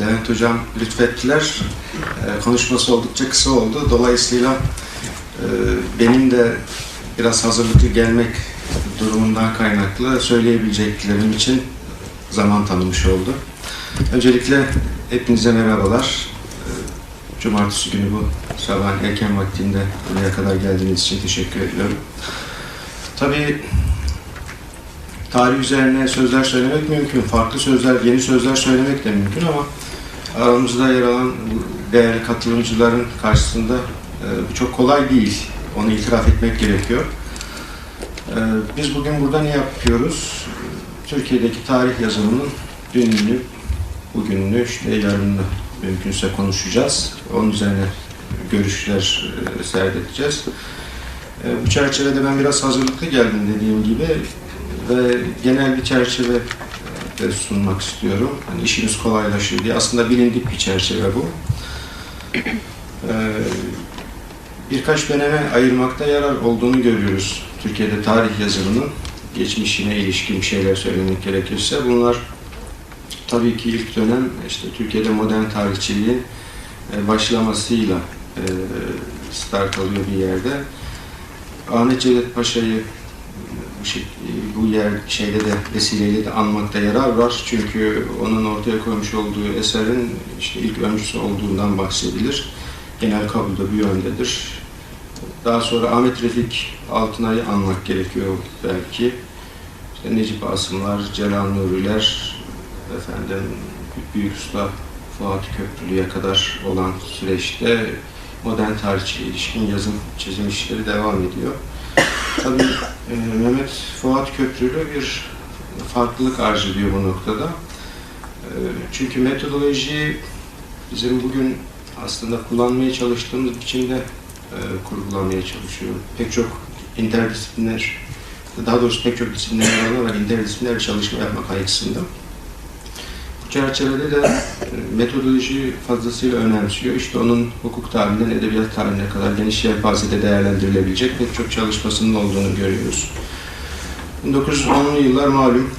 Levent Hocam lütfettiler. Ee, konuşması oldukça kısa oldu. Dolayısıyla e, benim de biraz hazırlıklı gelmek durumundan kaynaklı söyleyebileceklerim için zaman tanımış oldu. Öncelikle hepinize merhabalar. Ee, Cumartesi günü bu sabahın erken vaktinde buraya kadar geldiğiniz için teşekkür ediyorum. Tabii tarih üzerine sözler söylemek mümkün. Farklı sözler, yeni sözler söylemek de mümkün ama aramızda yer alan değerli katılımcıların karşısında e, bu çok kolay değil. Onu itiraf etmek gerekiyor. E, Biz bugün burada ne yapıyoruz? Türkiye'deki tarih yazımının dününü, bugününü, işte yarınını mümkünse konuşacağız. Onun üzerine görüşler e, serdedeceğiz. E, Bu çerçevede ben biraz hazırlıklı geldim dediğim gibi ve genel bir çerçeve de sunmak istiyorum. Hani işiniz kolaylaşır diye. Aslında bilindik bir çerçeve bu. Ee, birkaç döneme ayırmakta yarar olduğunu görüyoruz. Türkiye'de tarih yazımının geçmişine ilişkin şeyler söylemek gerekirse bunlar tabii ki ilk dönem işte Türkiye'de modern tarihçiliğin e, başlamasıyla e, start alıyor bir yerde. Ahmet Cevdet Paşa'yı bu, şey, bu yer şeyde de vesileyle de anmakta yarar var. Çünkü onun ortaya koymuş olduğu eserin işte ilk öncüsü olduğundan bahsedilir. Genel kabul de bu yöndedir. Daha sonra Ahmet Refik Altınay'ı anmak gerekiyor belki. İşte Necip Asımlar, Celal Nuriler, efendim Büyük Usta Fuat Köprülü'ye kadar olan süreçte modern tarihçiye ilişkin yazım, çizim işleri devam ediyor. Tabii e, Mehmet Fuat Köprülü bir farklılık arz ediyor bu noktada. E, çünkü metodoloji bizim bugün aslında kullanmaya çalıştığımız biçimde e, kurgulamaya çalışıyor. Pek çok interdisipliner, daha doğrusu pek çok disiplinler olarak interdisipliner çalışma yapmak açısından. Çerçevede de e, metodoloji fazlasıyla önemsiyor. İşte onun hukuk tarihinden edebiyat tarihine kadar geniş yelpazede değerlendirilebilecek pek çok çalışmasının olduğunu görüyoruz. 1910'lu yıllar malum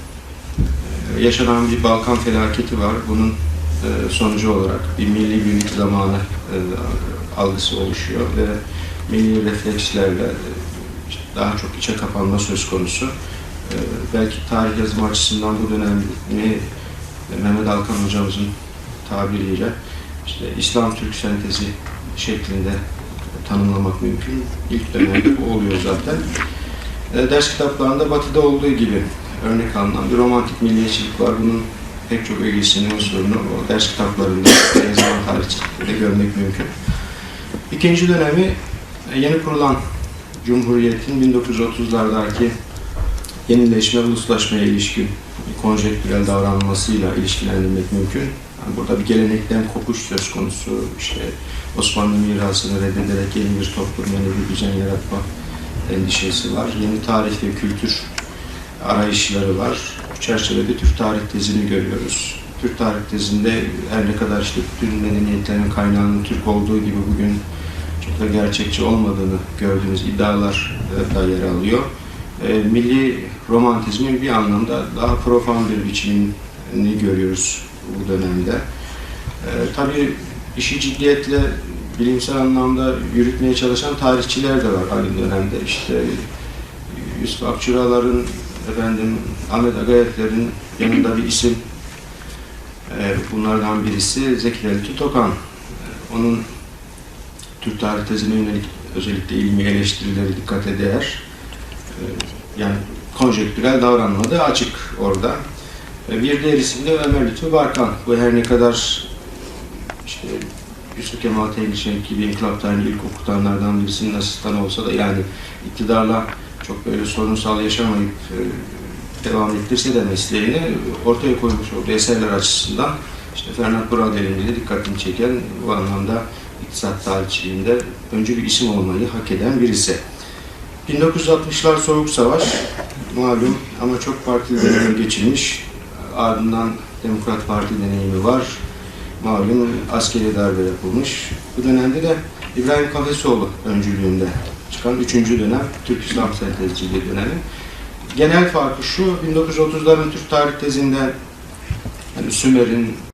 e, yaşanan bir Balkan felaketi var. Bunun e, sonucu olarak bir milli birlik zamanı algısı oluşuyor ve milli reflekslerle daha çok içe kapanma söz konusu. Belki tarih yazımı açısından bu dönemi Mehmet Alkan hocamızın tabiriyle işte İslam Türk sentezi şeklinde tanımlamak mümkün. İlk dönemde bu oluyor zaten. E, ders kitaplarında batıda olduğu gibi örnek alınan bir romantik milliyetçilik var. Bunun pek çok ögesini, unsurunu o ders kitaplarında zaman tarihçilikte görmek mümkün. İkinci dönemi e, yeni kurulan Cumhuriyet'in 1930'lardaki yenileşme, uluslaşmaya ilişkin konjektürel davranmasıyla ilişkilendirmek mümkün. Yani burada bir gelenekten kopuş söz konusu, işte Osmanlı mirasını reddederek yeni bir toplum, yeni bir düzen yaratma endişesi var. Yeni tarih ve kültür arayışları var. Bu çerçevede Türk tarih tezini görüyoruz. Türk tarih tezinde her ne kadar işte bütün medeniyetlerin kaynağının Türk olduğu gibi bugün çok da gerçekçi olmadığını gördüğümüz iddialar da yer alıyor. E, milli romantizmin bir anlamda daha profan bir biçimini görüyoruz bu dönemde. E, tabii işi ciddiyetle bilimsel anlamda yürütmeye çalışan tarihçiler de var aynı dönemde. İşte Yusuf Akçuralar'ın, efendim Ahmet Agayetler'in yanında bir isim. E, bunlardan birisi Zeki Ferit Tokan. E, onun Türk tarih tezine yönelik özellikle ilmi eleştirileri dikkate değer. E, yani konjektürel davranmadığı açık orada. E, Bir diğer isim de Ömer Lütfü Barkan. Bu her ne kadar işte Yusuf Kemal Tehlişenk gibi inkılap tarihini ilk okutanlardan birisinin asistanı olsa da yani iktidarla çok böyle sorunsal yaşamayıp e, devam ettirse de mesleğini ortaya koymuş olduğu eserler açısından işte Fernand Braudet'in bile dikkatini çeken bu anlamda iktisat tarihçiliğinde öncü bir isim olmayı hak eden birisi. 1960'lar Soğuk Savaş malum ama çok partili döneme geçilmiş. Ardından Demokrat Parti deneyimi var. Malum askeri darbe yapılmış. Bu dönemde de İbrahim Kafesoğlu öncülüğünde çıkan 3. dönem Türk İslam sentezciliği dönemi. Genel farkı şu, 1930'ların Türk tarih tezinde hani Sümer'in,